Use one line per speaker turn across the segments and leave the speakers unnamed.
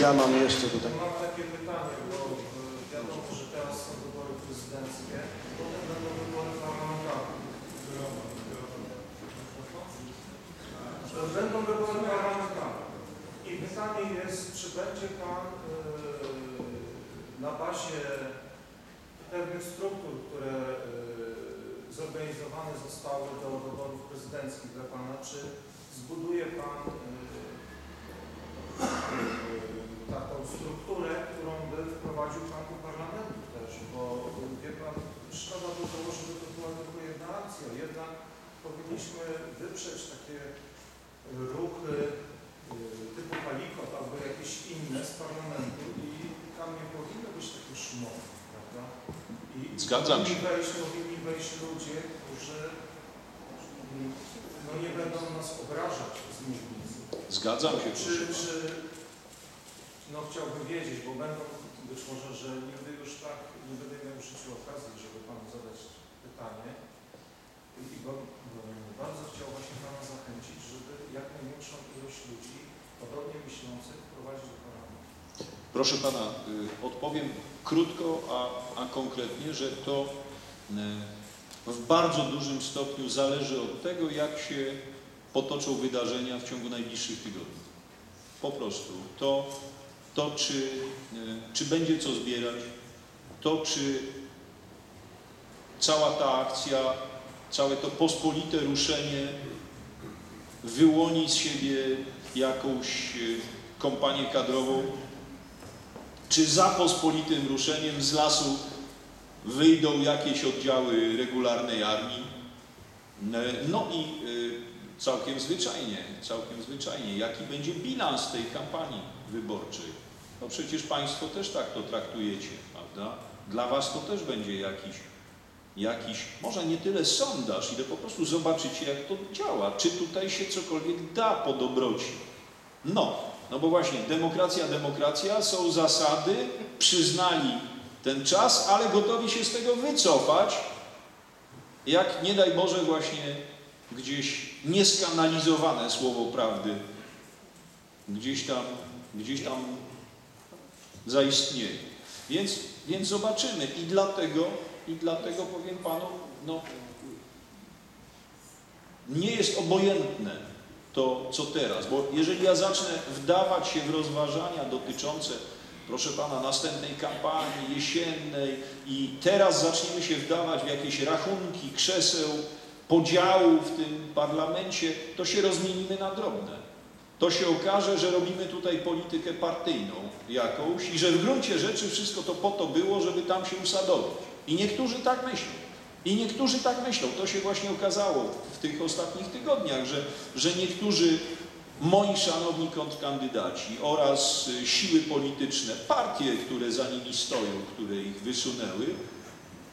Ja mam jeszcze tutaj.
Mam takie pytanie, bo e, wiadomo, że teraz są wybory prezydenckie, potem będą wybory parlamentarne. Będą wybory parlamentarne. I pytanie jest, czy będzie Pan e, na bazie pewnych struktur, które e, zorganizowane zostały do wyborów prezydenckich dla Pana, czy zbuduje Pan e, strukturę, którą by wprowadził Pan do parlamentu też, bo wie Pan, szkoda by było, żeby to była tylko jedna akcja, jednak powinniśmy wyprzeć takie ruchy y, typu palikot albo jakieś inne z parlamentu i tam nie powinno być takie szumowe, prawda? I
Zgadzam
powinni
się.
Wejść, powinni wejść ludzie, którzy no, nie będą nas obrażać z mównicy.
Zgadzam się,
Czy, czy, no chciałbym wiedzieć, bo będą być może, że nigdy już tak nie będę miał w życiu okazji, żeby Panu zadać pytanie. I bo, bardzo chciał właśnie Pana zachęcić, żeby jak największą ilość ludzi podobnie myślących wprowadzić do parlamentu.
Proszę pana, y, odpowiem krótko, a, a konkretnie, że to y, w bardzo dużym stopniu zależy od tego, jak się potoczą wydarzenia w ciągu najbliższych tygodni. Po prostu. To, to czy, y, czy będzie co zbierać, to czy cała ta akcja, całe to pospolite ruszenie wyłoni z siebie jakąś y, kompanię kadrową, czy za pospolitym ruszeniem z lasu wyjdą jakieś oddziały regularnej armii. E, No i całkiem zwyczajnie, całkiem zwyczajnie, jaki będzie bilans tej kampanii wyborczej. No przecież Państwo też tak to traktujecie, prawda? Dla Was to też będzie jakiś, jakiś, może nie tyle sondaż, ile po prostu zobaczycie, jak to działa. Czy tutaj się cokolwiek da po dobroci. No, no bo właśnie, demokracja, demokracja, są zasady, przyznali ten czas, ale gotowi się z tego wycofać, jak nie daj Boże właśnie gdzieś nieskanalizowane słowo prawdy gdzieś tam, gdzieś tam zaistnieje. Więc, więc zobaczymy i dlatego, i dlatego powiem Panu, no nie jest obojętne to, co teraz, bo jeżeli ja zacznę wdawać się w rozważania dotyczące, proszę Pana, następnej kampanii jesiennej i teraz zaczniemy się wdawać w jakieś rachunki krzeseł, podziału w tym parlamencie, to się rozmienimy na drobne. To się okaże, że robimy tutaj politykę partyjną jakąś i że w gruncie rzeczy wszystko to po to było, żeby tam się usadowić. I niektórzy tak myślą. I niektórzy tak myślą. To się właśnie okazało w tych ostatnich tygodniach, że, że niektórzy moi szanowni kontrkandydaci oraz y, siły polityczne, partie, które za nimi stoją, które ich wysunęły,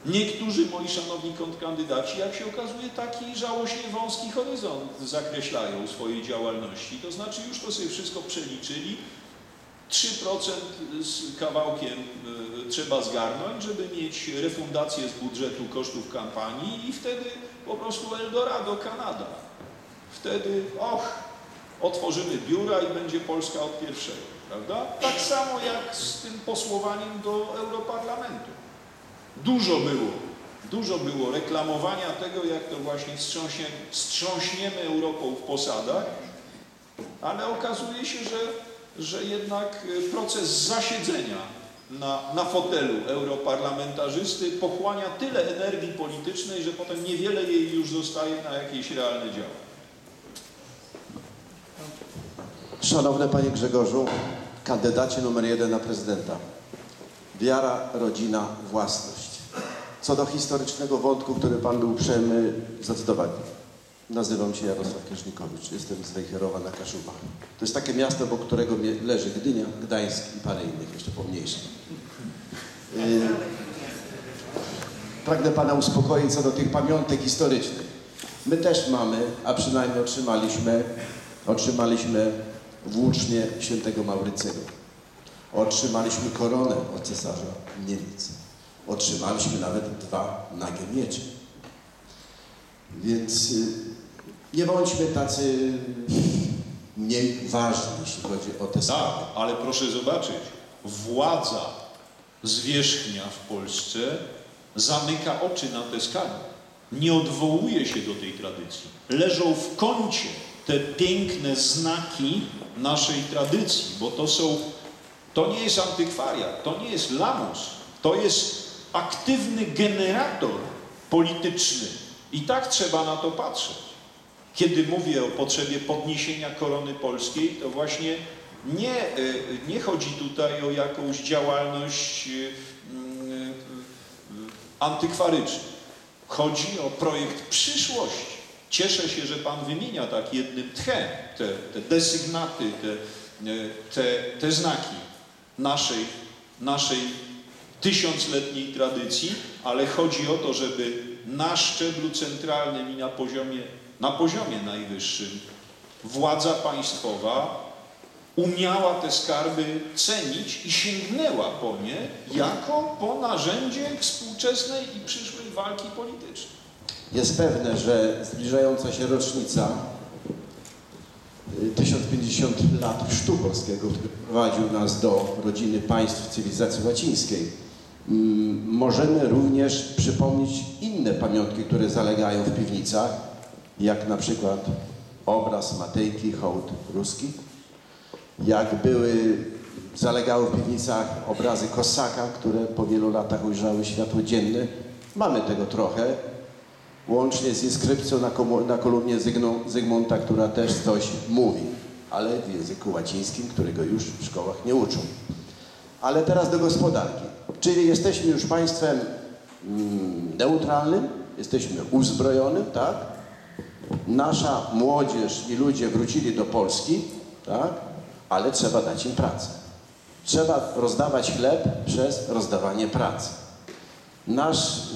niektórzy moi szanowni kontrkandydaci, jak się okazuje, taki żałośnie wąski horyzont zakreślają swojej działalności. To znaczy już to sobie wszystko przeliczyli, 3% z kawałkiem y, trzeba zgarnąć, żeby mieć refundację z budżetu kosztów kampanii i wtedy po prostu Eldorado, Kanada. Wtedy, och, otworzymy biura i będzie Polska od pierwszego, prawda? Tak samo jak z tym posłowaniem do Europarlamentu. Dużo było, dużo było reklamowania tego, jak to właśnie wstrząśnie, wstrząśniemy Europą w posadach, ale okazuje się, że że jednak y, proces zasiedzenia na, na fotelu europarlamentarzysty pochłania tyle energii politycznej, że potem niewiele jej już zostaje na jakieś realne działania.
Szanowny Panie Grzegorzu, kandydacie numer jeden na prezydenta. Wiara, rodzina, własność. Co do historycznego wątku, który Pan był uprzejmy zdecydować. Nazywam się Jarosław Kierznikowicz, jestem z Wejherowa na Kaszubach. To jest takie miasto, obok którego leży Gdynia, Gdańsk i parę innych, jeszcze pomniejszych. Yy, Pragnę Pana uspokoić co do tych pamiątek historycznych. My też mamy, a przynajmniej otrzymaliśmy, otrzymaliśmy włócznie świętego Maurycego. Otrzymaliśmy koronę od cesarza Niemiec. Otrzymaliśmy nawet dwa nagie miecze. Więc y, nie bądźmy tacy nie mniej ważny, jeśli chodzi o te
Tak,
sprawy.
ale proszę zobaczyć, władza zwierzchnia w Polsce zamyka oczy na te skarby. Nie odwołuje się do tej tradycji. Leżą w kącie te piękne znaki naszej tradycji, bo to są, to nie jest antykwariat, to nie jest lamus, to jest aktywny generator polityczny. I tak trzeba na to patrzeć. Kiedy mówię o potrzebie podniesienia korony polskiej, to właśnie nie, y, nie chodzi tutaj o jakąś działalność y, y, y, antykwaryczną. Chodzi o projekt przyszłości. Cieszę się, że Pan wymienia tak jednym tchem te, te desygnaty, te, te, te znaki naszej, naszej tysiącletniej tradycji, ale chodzi o to, żeby na szczeblu centralnym i na poziomie, na poziomie najwyższym władza państwowa umiała te skarby cenić i sięgnęła po nie jako po narzędzie współczesnej i przyszłej walki politycznej.
Jest pewne, że zbliżająca się rocznica 1050 lat chrztu polskiego, który prowadził nas do rodziny państw cywilizacji łacińskiej, mm, możemy również przypomnieć inne pamiątki, które zalegają w piwnicach, jak na przykład obraz Matejki, hołd ruski, jak były, zalegały w piwnicach obrazy Kosaka, które po wielu latach ujrzały światło dzienne. Mamy tego trochę, łącznie z inskrypcją na, na kolumnie Zygnu- Zygmunta, która też coś mówi, ale w języku łacińskim, którego już w szkołach nie uczą. Ale teraz do gospodarki. Czyli jesteśmy już państwem mm, neutralnym, jesteśmy uzbrojonym, tak? Nasza młodzież i ludzie wrócili do Polski, tak? Ale trzeba dać im pracę. Trzeba rozdawać chleb przez rozdawanie pracy. Nasz y,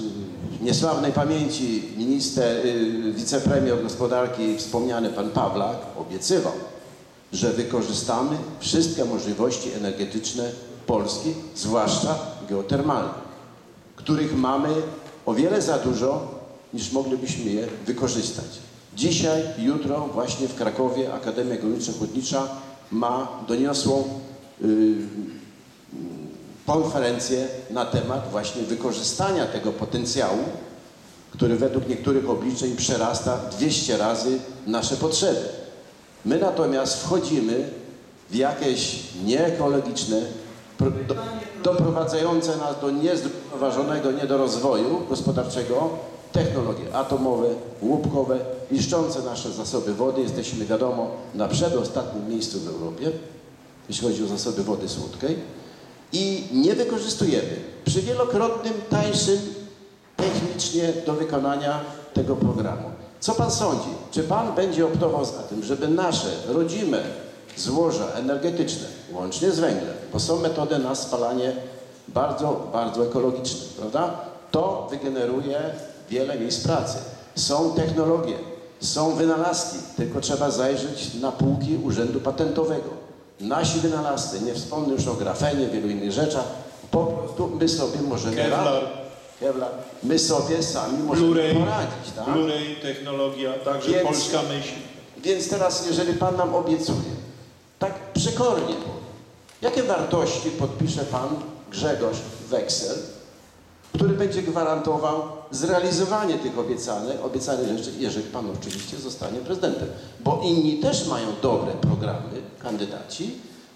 niesławnej pamięci minister, y, wicepremier gospodarki, wspomniany pan Pawlak, obiecywał, że wykorzystamy wszystkie możliwości energetyczne Polski, zwłaszcza geotermalne, których mamy o wiele za dużo, niż moglibyśmy je wykorzystać. Dzisiaj, jutro właśnie w Krakowie Akademia Górniczo-Hutnicza ma doniosłą y, konferencję na temat właśnie wykorzystania tego potencjału, który według niektórych obliczeń przerasta 200 razy nasze potrzeby. My natomiast wchodzimy w jakieś nieekologiczne, pro- do, doprowadzające nas do niezrównoważonego, nie do rozwoju gospodarczego, technologie atomowe, łupkowe, niszczące nasze zasoby wody. Jesteśmy, wiadomo, na przedostatnim miejscu w Europie, jeśli chodzi o zasoby wody słodkiej i nie wykorzystujemy przy wielokrotnym tańszym technicznie do wykonania tego programu. Co Pan sądzi? Czy Pan będzie optował za tym, żeby nasze rodzime złoża energetyczne, łącznie z węglem, bo są metody na spalanie bardzo, bardzo ekologiczne, prawda? To wygeneruje wiele miejsc pracy. Są technologie, są wynalazki, tylko trzeba zajrzeć na półki Urzędu Patentowego. Nasi wynalazcy, nie wspomnę już o grafenie, wielu innych rzeczach, po prostu my sobie możemy
Kevlar,
radzić. Kevlar. My sobie sami możemy poradzić, tak?
Blu-ray, technologia, także
Więc-
polska myśl.
Więc teraz, jeżeli Pan nam obiecuje, tak przekornie powiem, jakie wartości podpisze Pan Grzegorz Weksel, który będzie gwarantował zrealizowanie tych obiecanych, obiecanych rzeczy, jeżeli Pan oczywiście zostanie prezydentem. Bo inni też mają dobre programy, kandydaci.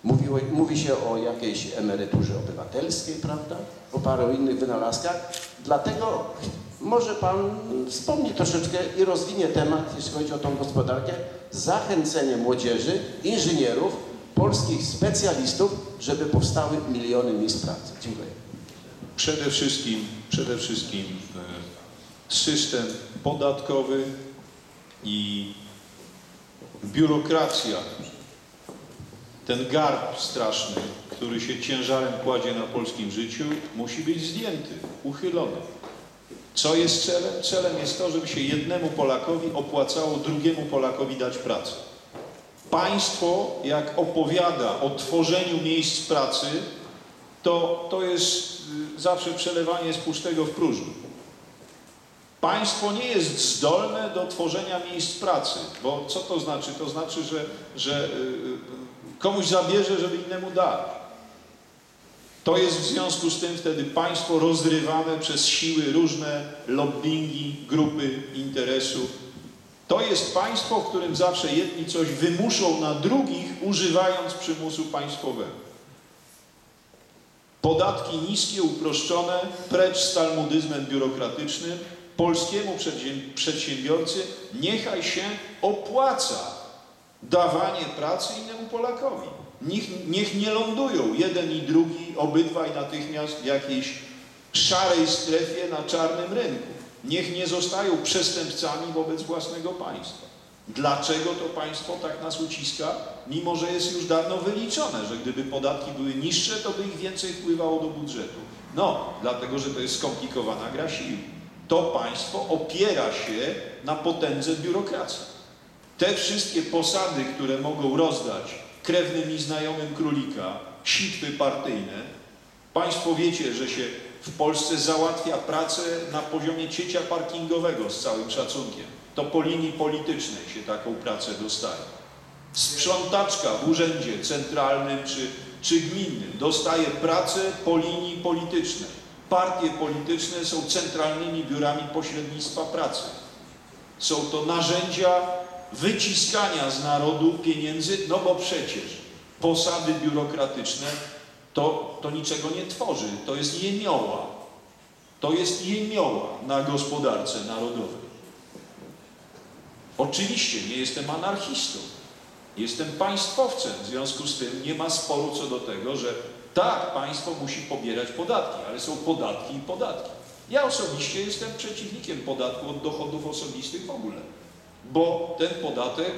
Mówiło, mówi się o jakiejś emeryturze obywatelskiej, prawda? O paru innych wynalazkach. Dlatego może Pan wspomni troszeczkę i rozwinie temat, jeśli chodzi o tą gospodarkę, zachęcenie młodzieży, inżynierów, polskich specjalistów, żeby powstały miliony miejsc pracy. Dziękuję.
Przede wszystkim, przede wszystkim e, system podatkowy i biurokracja, ten garb straszny, który się ciężarem kładzie na polskim życiu, musi być zdjęty, uchylony. Co jest celem? Celem jest to, żeby się jednemu Polakowi opłacało drugiemu Polakowi dać pracę. Państwo, jak opowiada o tworzeniu miejsc pracy, to, to jest y, zawsze przelewanie z pustego w próżno. Państwo nie jest zdolne do tworzenia miejsc pracy, bo co to znaczy? To znaczy, że, że y, y, komuś zabierze, żeby innemu dać. To jest w związku z tym wtedy państwo rozrywane przez siły różne, lobbingi, grupy interesów. To jest państwo, w którym zawsze jedni coś wymuszą na drugich, używając przymusu państwowego. Podatki niskie, uproszczone, precz z talmudyzmem biurokratycznym, polskiemu przedsięb- przedsiębiorcy niechaj się opłaca dawanie pracy innemu Polakowi. Niech, niech nie lądują jeden i drugi, obydwaj natychmiast w jakiejś szarej strefie na czarnym rynku. Niech nie zostają przestępcami wobec własnego państwa. Dlaczego to państwo tak nas uciska, mimo że jest już dawno wyliczone, że gdyby podatki były niższe, to by ich więcej wpływało do budżetu? No, dlatego, że to jest skomplikowana gra sił. To państwo opiera się na potędze biurokracji. Te wszystkie posady, które mogą rozdać krewnym i znajomym królika, sitwy partyjne, Państwo wiecie, że się w Polsce załatwia pracę na poziomie ciecia parkingowego z całym szacunkiem. To po linii politycznej się taką pracę dostaje. Sprzątaczka w urzędzie centralnym czy, czy gminnym dostaje pracę po linii politycznej. Partie polityczne są centralnymi biurami pośrednictwa pracy. Są to narzędzia wyciskania z narodu pieniędzy, no bo przecież posady biurokratyczne to, to niczego nie tworzy, to jest jemioła. To jest jemioła na gospodarce narodowej. Oczywiście nie jestem anarchistą, jestem państwowcem, w związku z tym nie ma sporu co do tego, że tak, państwo musi pobierać podatki, ale są podatki i podatki. Ja osobiście jestem przeciwnikiem podatku od dochodów osobistych w ogóle, bo ten podatek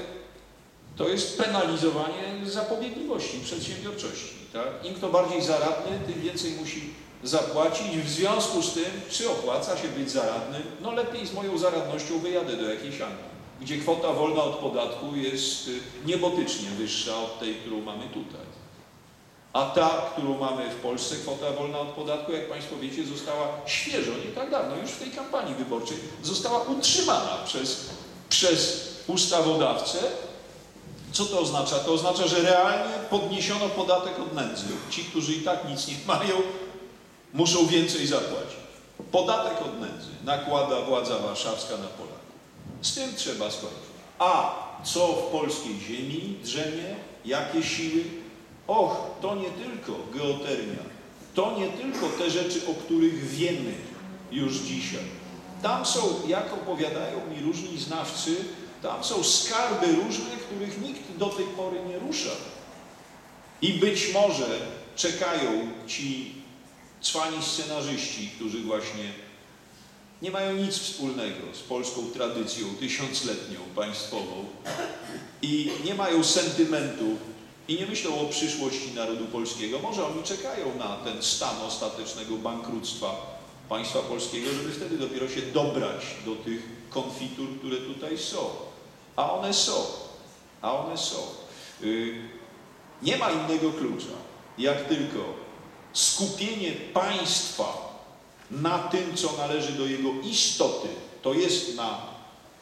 to jest penalizowanie zapobiegliwości, przedsiębiorczości. Tak? Im kto bardziej zaradny, tym więcej musi zapłacić. W związku z tym, czy opłaca się być zaradnym? No lepiej z moją zaradnością wyjadę do jakiejś Anglii, gdzie kwota wolna od podatku jest y, niebotycznie wyższa od tej, którą mamy tutaj. A ta, którą mamy w Polsce, kwota wolna od podatku, jak Państwo wiecie, została świeżo, nie tak dawno, już w tej kampanii wyborczej, została utrzymana przez, przez ustawodawcę, co to oznacza? To oznacza, że realnie podniesiono podatek od nędzy. Ci, którzy i tak nic nie mają, muszą więcej zapłacić. Podatek od nędzy nakłada władza warszawska na Polaków. Z tym trzeba skończyć. A co w polskiej ziemi drzemie? Jakie siły? Och, to nie tylko geotermia. To nie tylko te rzeczy, o których wiemy już dzisiaj. Tam są, jak opowiadają mi różni znawcy, tam są skarby różne, których nikt do tej pory nie ruszał. I być może czekają ci cwani scenarzyści, którzy właśnie nie mają nic wspólnego z polską tradycją tysiącletnią, państwową i nie mają sentymentów i nie myślą o przyszłości narodu polskiego. Może oni czekają na ten stan ostatecznego bankructwa państwa polskiego, żeby wtedy dopiero się dobrać do tych konfitur, które tutaj są. A one są. A one są. Yy, nie ma innego klucza, jak tylko skupienie państwa na tym, co należy do jego istoty, to jest na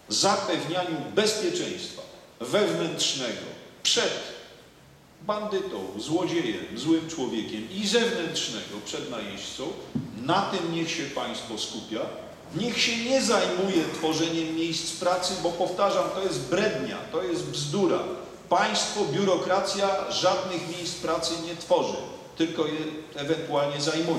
zapewnianiu bezpieczeństwa wewnętrznego przed bandytą, złodziejem, złym człowiekiem i zewnętrznego przed najeźdźcą, na tym niech się państwo skupia. Niech się nie zajmuje tworzeniem miejsc pracy, bo powtarzam, to jest brednia, to jest bzdura. Państwo, biurokracja żadnych miejsc pracy nie tworzy, tylko je ewentualnie zajmuje.